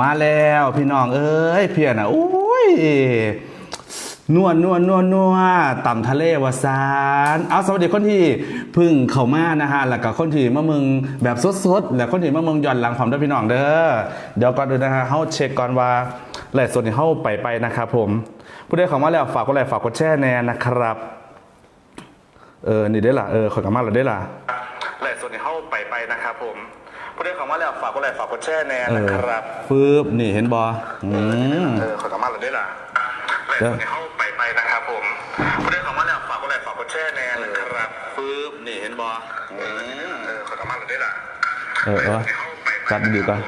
มาแล้วพี่น้องเอ้ยเพียน่ะโอ้ยนวลนวลนวลนัวต่ำทะเลวาซานเอาสวัสดีคนที่พึ่งเข้ามานะฮะแล้วก็คนที่มามืองแบบสดๆแล้วคนที่มามืองย้อนหลังผมด้วยพี่น้องเด้อเดี๋ยวก่อนดูนะฮะเฮาเช็คก่อนว่าไลฟ์สดนี่เฮาไปไปนะครับผม ผู้ใดเข้ามาแล้วฝากกดไลค์ฝากกดแชร์แน่นะครับ เออนี่ได้ล่ะเออขอกลับมาแล้วได้ล่ะไลฟ์สดนี่เข้าไปไปนะครับผม ผู้ใดเข้ามาแล้วฝากกดไลค์ฝากกดแชร์แน่นะครับฟืบนี่เห็นบออืมเออขอกลับมาแล้วได้ล่ะไลฟ์สดนี่เข้าไปไปนะครับผมผู้ใดเข้ามาแล้วฝากกดไลค์ฝากกดแชร์แน่นะครับฟืบนี่เห็นบออืมเออขอกลับมาแล้วได้ล่ะเออเออจัดดีก่อน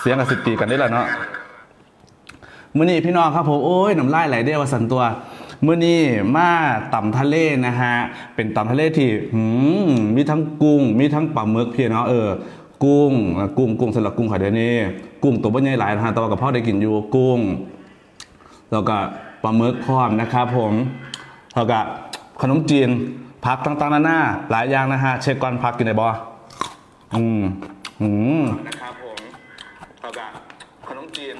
เสียงกับสิบตีกันได้ละเนาะมื่อนี้พี่น้องครับผมโอ้ยน้ำลายไหลได้วาสันตัว มื่อนี้มาต่ำทะเลนะฮะ เป็นต่ำทะเลที่หืมมีทั้งกุ้ง มีทั้งปลาหมึกพี่น้องเออกุ้งอะกุ้งกุ้งสำหรับกุ้งขายเดี๋ยวนี้ กุ้งตัวบ่ใหญ่หลายนะฮะแต่ว่ากับพ่อได้กินอยู่กุ้ง แล้วก็ปลาหมึกพร้อมนะครับผมแล้วก็ขนมจีนผักต่างๆนานาหลายอย่างนะฮะเช็คก่อนผักกินได้บ่อืมอืมนะครับผมแล้วก็ขนมจีน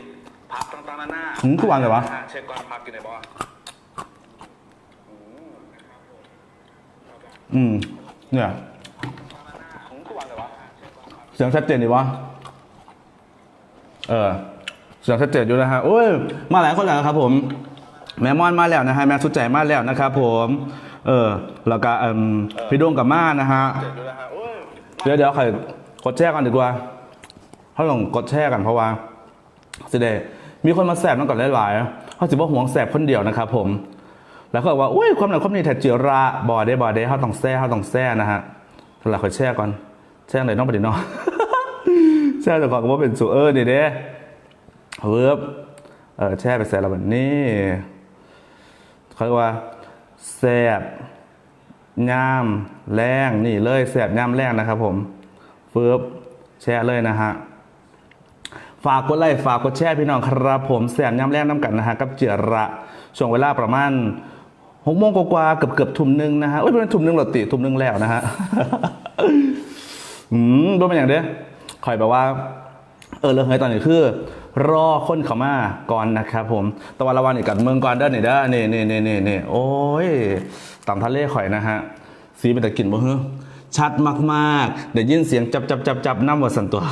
ผักต่างๆนานาอืมทุกวันเลยวะเช็คก่อนผักกินได้บ่ อืม เนี่ยเสียงชัดเจนดีวะ เออ เสียงชัดเจนอยู่นะฮะโอ้ย มาหลายคนแล้วครับ ผม แม่มอนมาแล้วนะฮะ แม่สุดใจมาแล้วนะครับผม เออ แล้วก็เอ่มพี่ดวงกับม่านะฮะ เดี๋ยวเดี๋ยวใครกดแชร์กันดีกว่าเขาลองกดแชร์กันเพราะว่าสิเดมีคนมาแสบนั่นก่อนหลายๆเขาสิว่าห่วงแสบคนเดียวนะครับผม แล้วเขาบอกว่าอุ้ยความหนักความนี้แท้เจียระบอได้บอได้เขาต้องแซ่เขาต้องแซ่นะฮะเราคอยแชร์ก่อนแชร์ไหนน้องประเด็นน้องแชร์แต่ก่อนก็ว่าเป็นสูเออนี่เด้เวิร์บเออแช่ไปใส่เราแบบนี้เขาเรียกว่าแซบย่ามแรงนี่เลยแซบย่ามแรงนะครับผมเฟิร์บแช่เลยนะฮะฝากกดไลค์ฝากกดแชร์พี่น้องครับผมแซบย่ามแรงน้ำกันนะฮะกับเจียระช่วงเวลาประมาณ หกโมงกว่าเกือบเกือบๆทุ่มหนึ่งนะฮะเอ้ยเป็นทุ่มหนึ่งหรอติทุ่มหนึ่งแล้วนะฮะอืมเป็นอย่างเด้อคอยแบบว่า เออเรื่องเฮ้ยตอนนี้คือ รอคนเขามาก่อนนะครับผมตะวันละวันอีกกับเมืองก่อนเด้อนี่เด้อนี่นี่นี่นี่นี่โอ้ยต่ำทะเลข่อยนะฮะสีเป็นตะกินบ่เฮ้อชัดมากๆเดี๋ยวยินเสียงจับจับจับจับน้ำวัสันตัว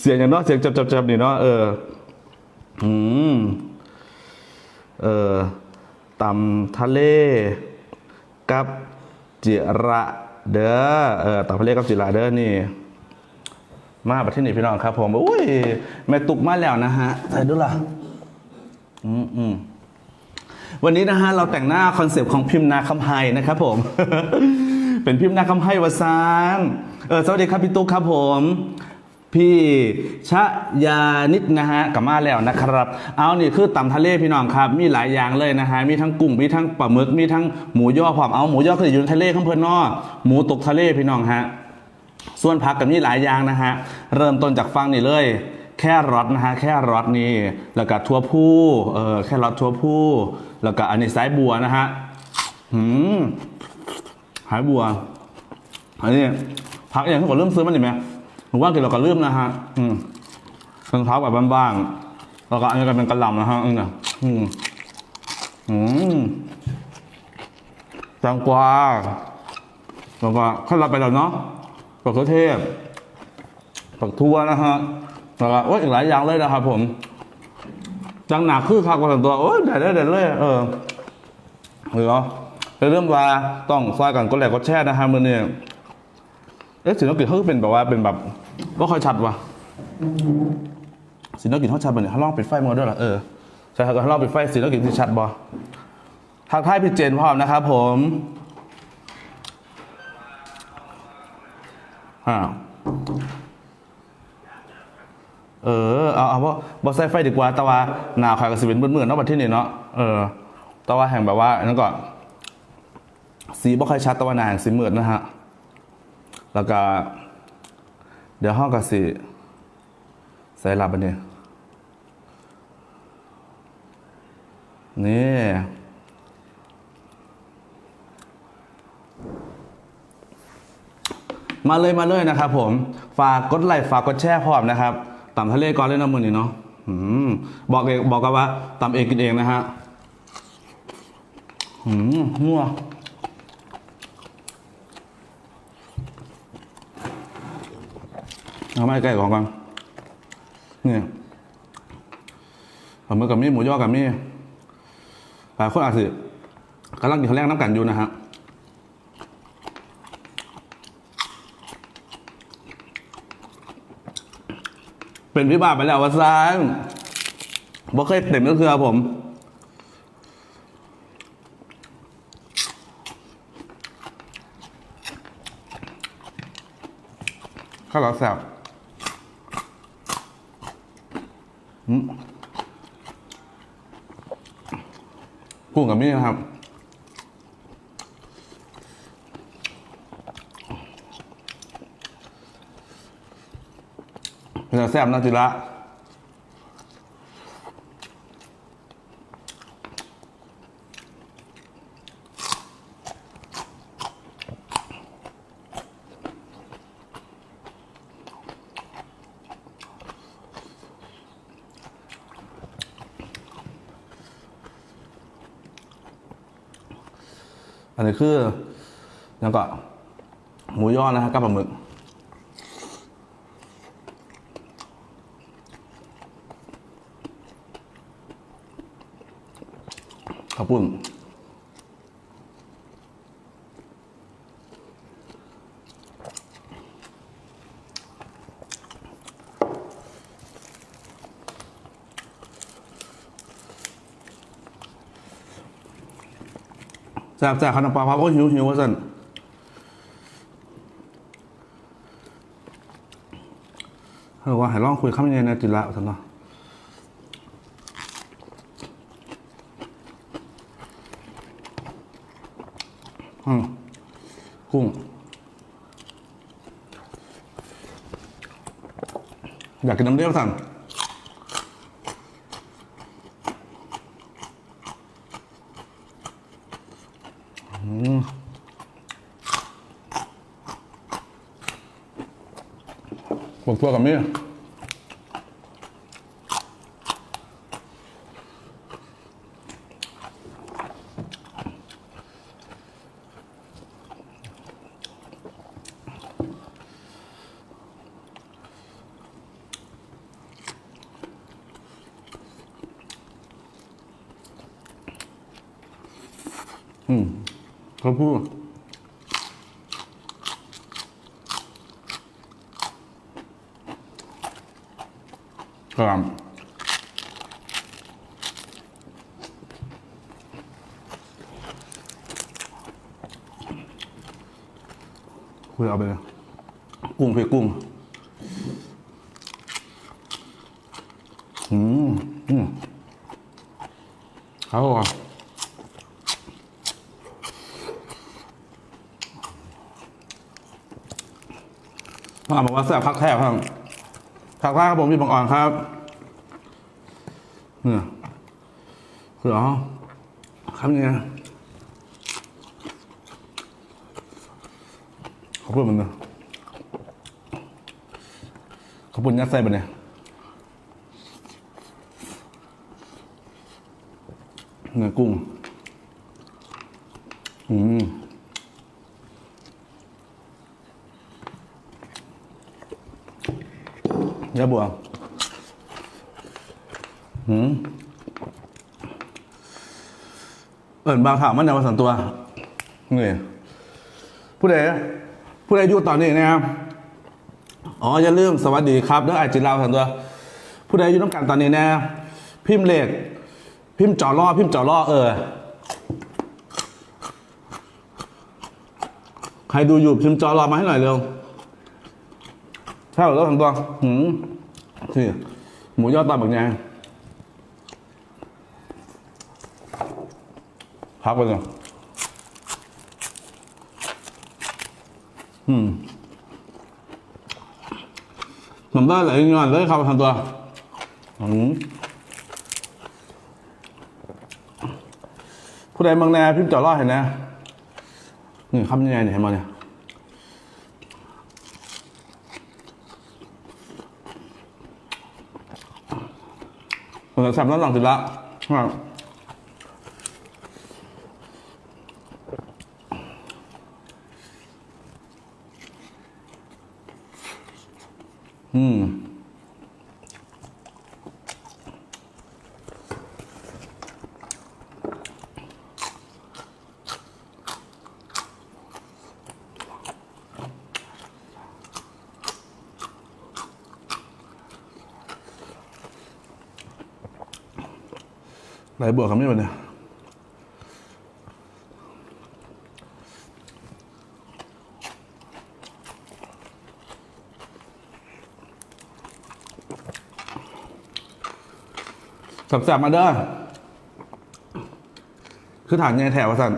เสียงอย่างเนาะเสียงจับจับจับนี่เนาะเอออืมเออ ตำทะเลกับจิระเด้อเออตำทะเลกับจิระเด้อนี่ มาประเทศนี้พี่น้องครับ ผมอุ้ยแม่ตุกมาแล้วนะฮะใส่ดูล่ะอืมอืมวันนี้นะฮะเราแต่งหน้าคอนเซปต์ของพิมพ์นาคำไฮนะครับผม เป็นพิมพ์นาคำไฮวสานเออสวัสดีครับพี่ตุ๊กครับผม พี่ชะยานิดนะฮะกลับมาแล้วนะครับ เอานี่คือตำทะเลพี่น้องครับ มีหลายอย่างเลยนะฮะมีทั้งกุ้งมีทั้งปลาหมึกมีทั้งหมูย่อผอมเอาหมูย่อคืออยู่ในทะเลข้างเพื่อนนอหมูตกทะเลพี่น้องฮะส่วนผักกับนี่หลายอย่างนะฮะเริ่มต้นจากฟังนี่เลยแค่รอทนะฮะแค่รอทนี่แล้วก็ทั่วผู้เออแค่รอททั่วผู้แล้วก็อันนี้สายบัวนะฮะหืมหายบัวอันนี้ผักอย่างที่ผมเริ่มซื้อมันดิไหม ผมว่ากินเราก็เริ่มนะฮะ อืมเป็นผักแบบบ้างๆแล้วก็อันนี้ก็เป็นกระลำนะฮะ อืมอืมอืมแตงกวาแล้วก็ขั้นรับไปแล้วเนาะปักเขือเทศปักทั่วนะฮะแล้วก็โอ้ยอีกหลายอย่างเลยนะครับผมจังหนักคือข้าวกระสันตัวโอ้ยเด็ดเลยเด็ดเลย เออหรือเป็นเรื่องว่าต้องซอยกันก็แหลกก็แช่นะฮะมือเนี่ยเอ๊ะสินกิจเขาเป็นแบบว่าเป็นแบบ ก็ค่อยชัดว่ะสินกิจเขาชัดแบบเนี่ยเขาลองปิดไฟมาด้วยเหรอเออใช่ครับเขาลองปิดไฟสินกิจที่ชัดบ่ทักทายพี่เจนพร้อมนะครับผมอ่าเออเอาเอาว่าบอใส่ไฟดีกว่าแต่ว่าหนาคอยกับสิเป็นเมืดๆเนาะบัดที่นี่เนาะเออแต่ว่าแห่งแบบว่านั่นก่อนสีบ่ค่อยชัดแต่ว่าหนาแห่งสีเมืดนะฮะแล้วก็ เดี๋ยวห้องกสีใส่หลับอันนี้นี่มาเลยมาเลยนะครับผมฝากกดไลค์ฝากกดแชร์พร้อมนะครับต่ำทะเลก่อนเลยนะมือนี้เนาะอบอกเองบอกกันว่าต่ำเองกินเองนะฮะอืมนัว เอาไม่ใกล้ของกันนี่ผมมือกับมีหมูย่อกับมีหลายคนอาจสิกำลังกินข้าวแรกน้ำกันอยู่นะฮะเป็นพี่บาปไปแล้ววะซานบ่เคยเต็มก็คือผมข้าวหลามแซ่บอืม กุ้งกับมี่นะครับเป็นแต่แซ่บนะจิระ นี่คือแล้วก็ หมูยอนะฮะกับปลาหมึกขอบคุณ แซ่บแซ่บขนมปังพับโอ้หิวหิวว่าสันเออว่าให้ลองคุยข้ามเย็นนะจิละสันเนาะอืมกุ้งอยากกินน้ำเลี้ยวสั่งอืม บอกตัวกับเมียอืมเขาพูด ครับคุยเอาไปเลยกุ้งเพื่กุ้งอืมอืมเขาบอกว่าพ่อบอกว่าแซ่บพักแทบครั บพักแรกครับผมพี่บังอ่อนครับเนี่ยคืออ๋อครับเนี่ยเขาพูดมันเนะเขาพูดยัดไส้ไปเนี่ยเนื้อกุ้ง อืม เนื้อบัวหืมเอิญบางถามมันในวันสันตัวนี่ผู้ใดผู้ใดอยู่ตอนนี้นะครับอ๋ออย่าลืมสวัสดีครับเด้อไอจิราวสันตัว ผู้ใดอยู่ต้องการตอนนี้นะพิมพ์เลขพิมพ์จอล่อพิมพ์จอล่อเออใครดูอยู่พิมพ์จอรอมาให้หน่อยเร็ว ใช่เหรอทั้งตัวหืมนี่หมูยอดตาแบบไงพักไปก่อนอืมผมได้หลายงานเลยครับทำตัวอืมผู้ใดบางแนพิมพ์จอดรอดเห็นนะนี่คำยังไงเนี่ยเห็นมาเนี่ย เออแซ่บน้ำหลังสิละอืม ไหลบวกคำนี้วะเนี่ยสับๆมาเด้อคือฐานยังไงแถววะสัน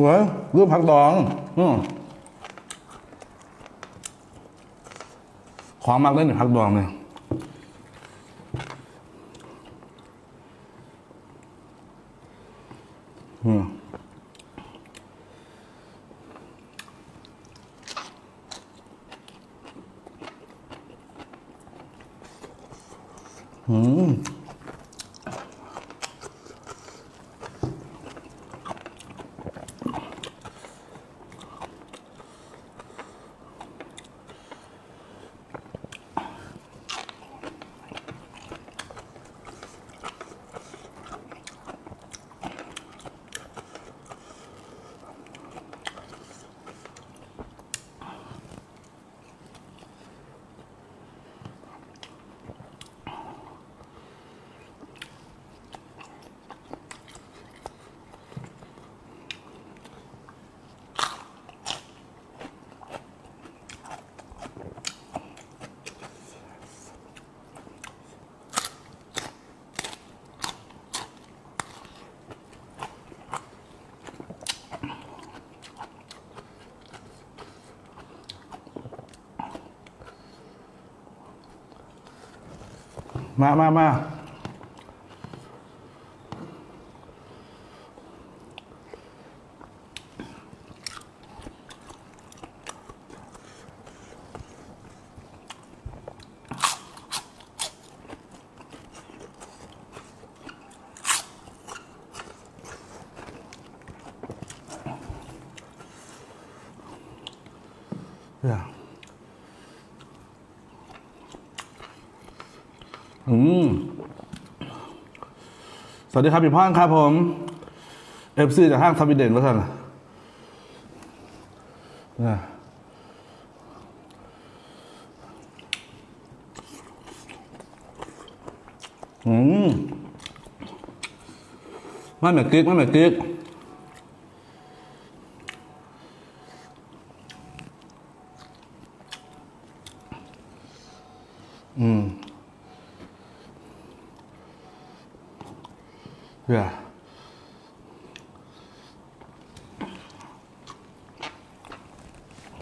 เว้ยรูปผักดอง อืมของมากเลยหนึ่งผักดองเนี่ยอืม อืม มามามาเนี่ อืมสวัสดีครับพี่พ่อนครับผมเอฟซีจากห้างสวีเดนว่าท่านน่ะอืมไม่เหมือนกิ๊กไม่เหมือนกิ๊ก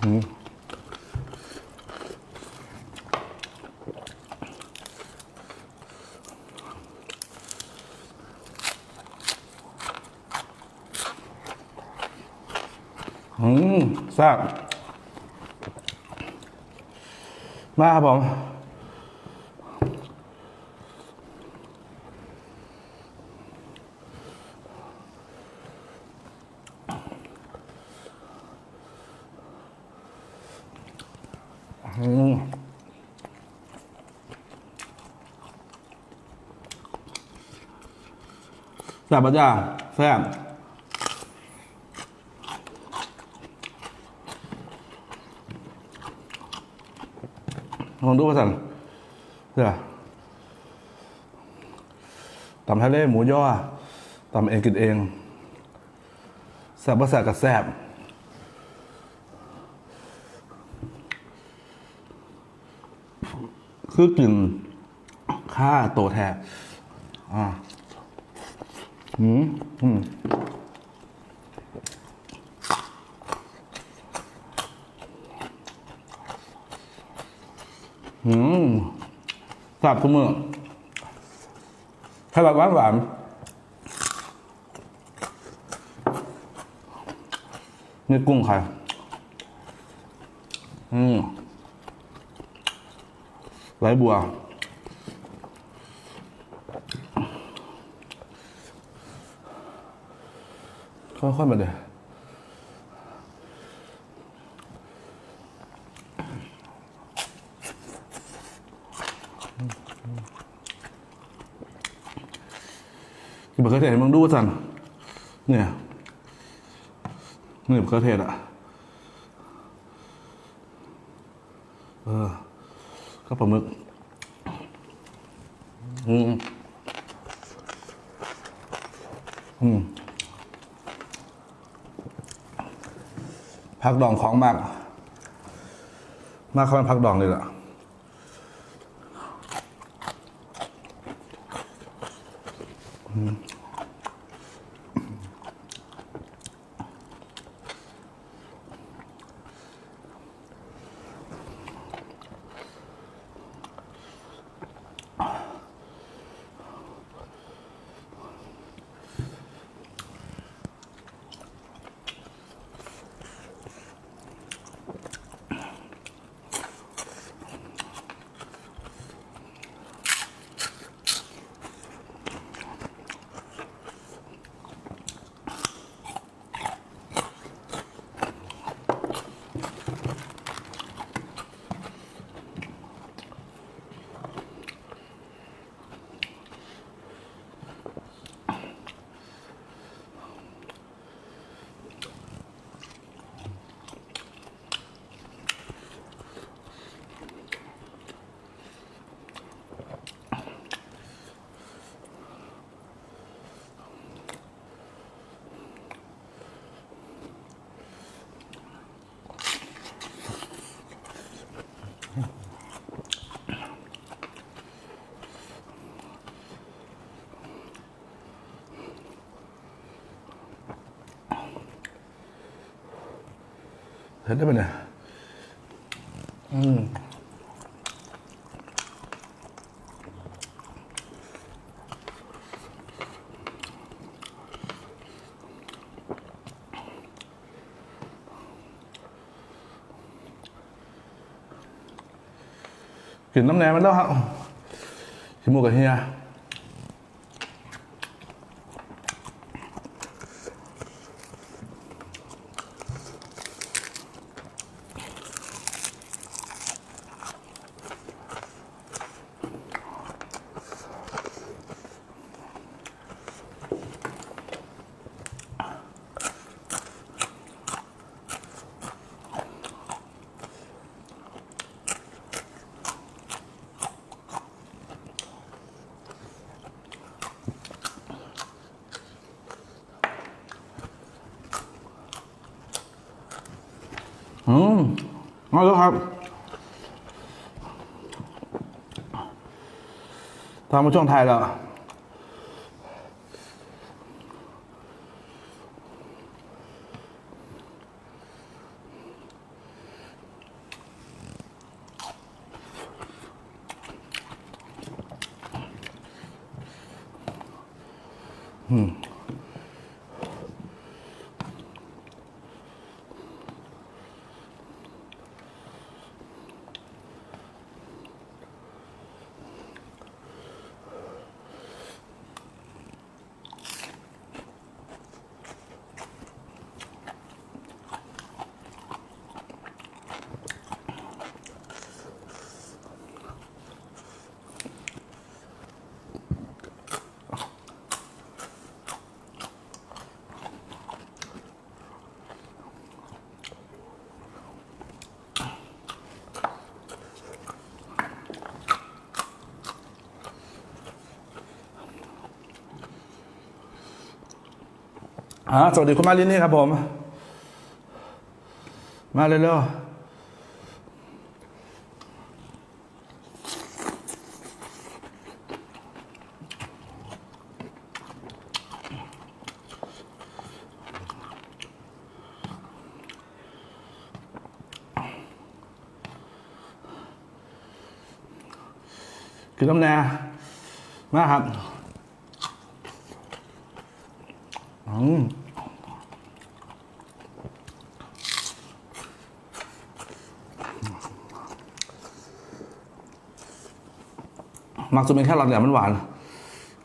อืมอืมแซ่บมาครับผม ซ่บปะจ้าแซ่บลองดูภาษาเดี๋ยวตำทะเลหมูย่อตำเองกินเองแซ่บภาษากับแซ่บคือกลิ่นค่าโตแทบอ่า อืมอืมอืมกลับทุกมือถ้าแบบหวานหวานนี่กุ้งใครอืมไรบัว ค่อยๆมาเดี๋ยวกินบะเขือเทศมึงดูสันเนี่ยนี่บะเขือเทศอะ เออก็ปลาหมึก อืม อืม พักดองของมาก มากเขาเป็นพักดองเลยล่ะ เห็นได้ไหมเนี่ยอืมกิน น้ำแหนมมันแล้ว อ่าสวัสดีคุณมาลินนี่ครับผม มาเร็วๆกินน้ำแน่มาครับ อืม มักจะเป็นแค่รสเนี่ยมันหวาน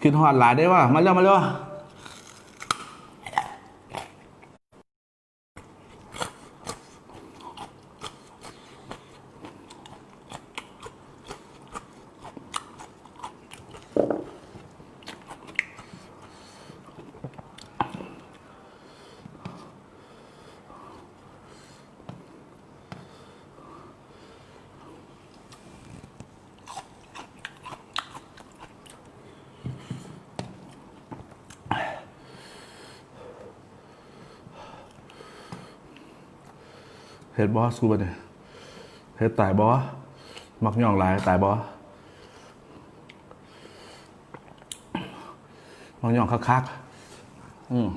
กินหอดหลายได้ว่ามาเร็วมาเร็ว เฮ็ดบอสกูบ่เนี่ยเฮ็ดตายบอมักย่องหลายตายบอมักย่องคักๆอืม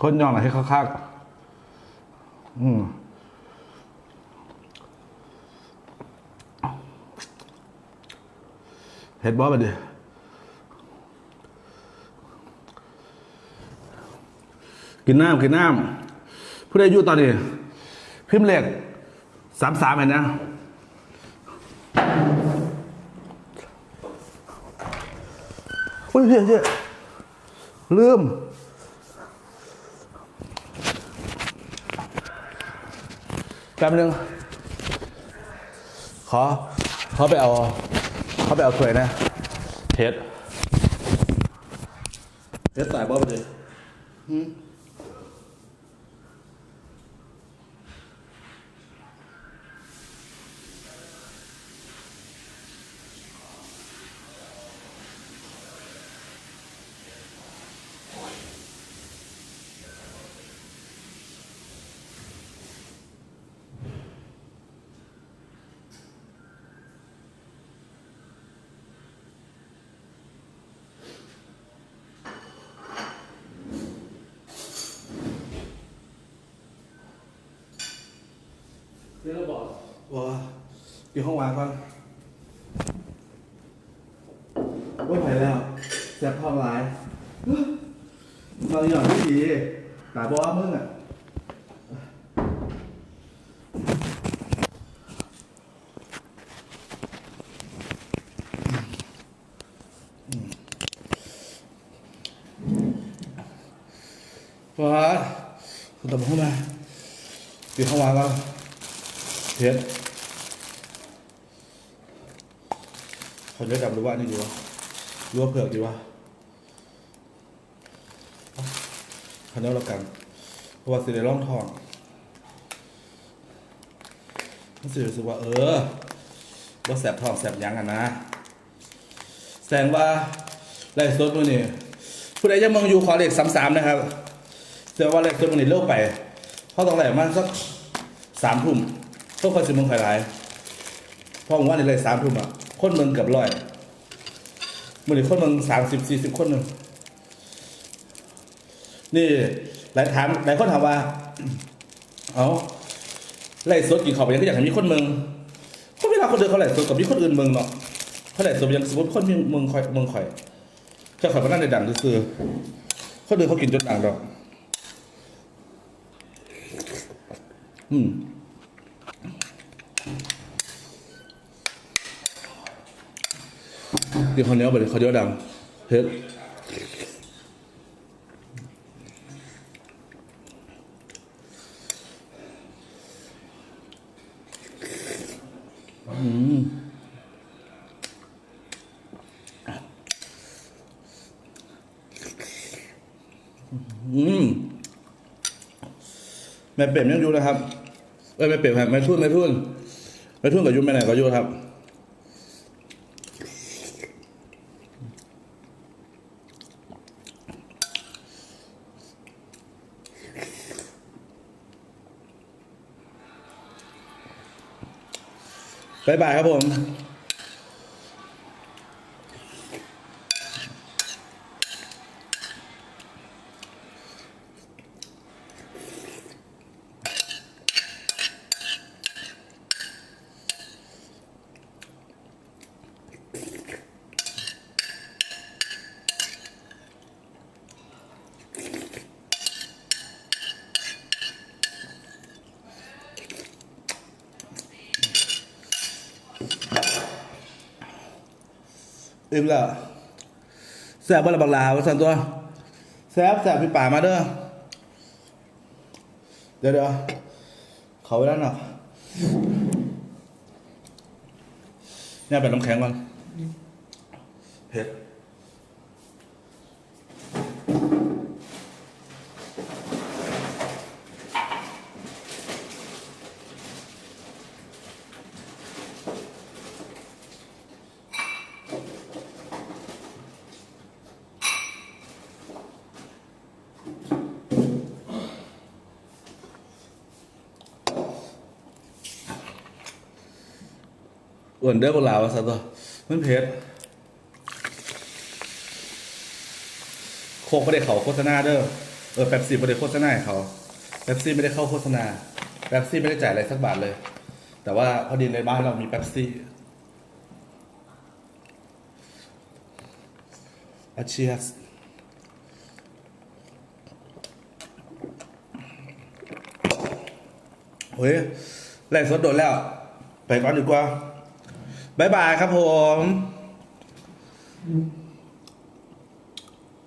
คนยองหน่อยให้คักๆอืมเฮ็ดบอสไปดิกินน้ำกินน้ำผู้ใดอยู่ตอนนี้ พิมพ์เลขสามสามเห็นนะอุ้ยเพี่ยเพี่ยลืม แป๊บนึง ขอเขาไปเอาเขาไปเอาถ้วยนะเพชรเพชรตายบ่ไปดิเรื่องบอกว่า อยู่ห้องวางก่อนว่าไปแล้วแซ่บท้องร้ายมาหย่อนไม่ดีตาบอว่ามึงอะ ว้าคุณตำรวจเข้ามาปิดห้องวางก่อนเพชรเขาจะจับหรือว่านี่ดีวะห รือว่าเผือกดีวะคันนี้เรากันเพราะว่าสิได้ร่องทองมันสิรู้สึกว่า เออว่าแสบทองแสบยังอะนะแสดงว่าไล่สดมือนี่ผู้ใดยังมองอยู่ขอเลขสามสามนะครับแสดงว่าเลขสดมือนี่เลิกไปเขาะต้องไหลมาสักสามทุ่มพวกคนสิมึงไข่หลายเพราะผมว่าในเลยสามทุ่มอะคนเมืองเกือบร้อย มือนี่คนเมืองสามสิบสี่สิบคนหนึ่งนี่หลายถามหลายคนถามว่า เอาไล่สดกี่ขอบยังก็อยากให้มีคนเมืองก็เวลาคนเดินเขาไล่สดกับมีคนอื่นเมืองเนาะเขาไล่สดยังสมมติคนเมืองคอยเมืองคอยจ้าข่อยก็นั่งในดังซื่อคนเดินเขากินจนดังดอกอืม กินข้าวเหนียวไปเลยข้าวเหนียวดำเผ็ดอืมอืมแม่เป็ดยังอยู่นะครับเอ้ยแม่เป็ดครับแม่ทุ่นแม่ทุ่นแม่ทุ่นกับยุ่แม่ไหนก็อยู่ครับ บายบายครับผม อิ่มแล้วแซ่บบ่ละบักลาวสั่นตัวแซ่บแซ่บพี่ป่ามาเด้อเดี๋ยวเดี๋ยวเขาไว้แล้วหน่อยเนี่ยเป็นน้ำแข็งก่อนเผ็ด อ้วนเด้อบักลาว่าสั่นตัวมันเผ็ดโคกไม่ได้เขาโฆษณาเด้อเออแป๊บซี่ไม่ได้โฆษณาให้เขาแป๊บซี่ไม่ได้เข้าโฆษณาแป๊บซี่ไม่ได้จ่ายอะไรสักบาทเลย แต่ว่าพอดีในบ้านเรามีแป๊บซี่อาเชียสเฮ้ยแรงสดโดนแล้ว ไปก่อนดีกว่า บายบายครับผม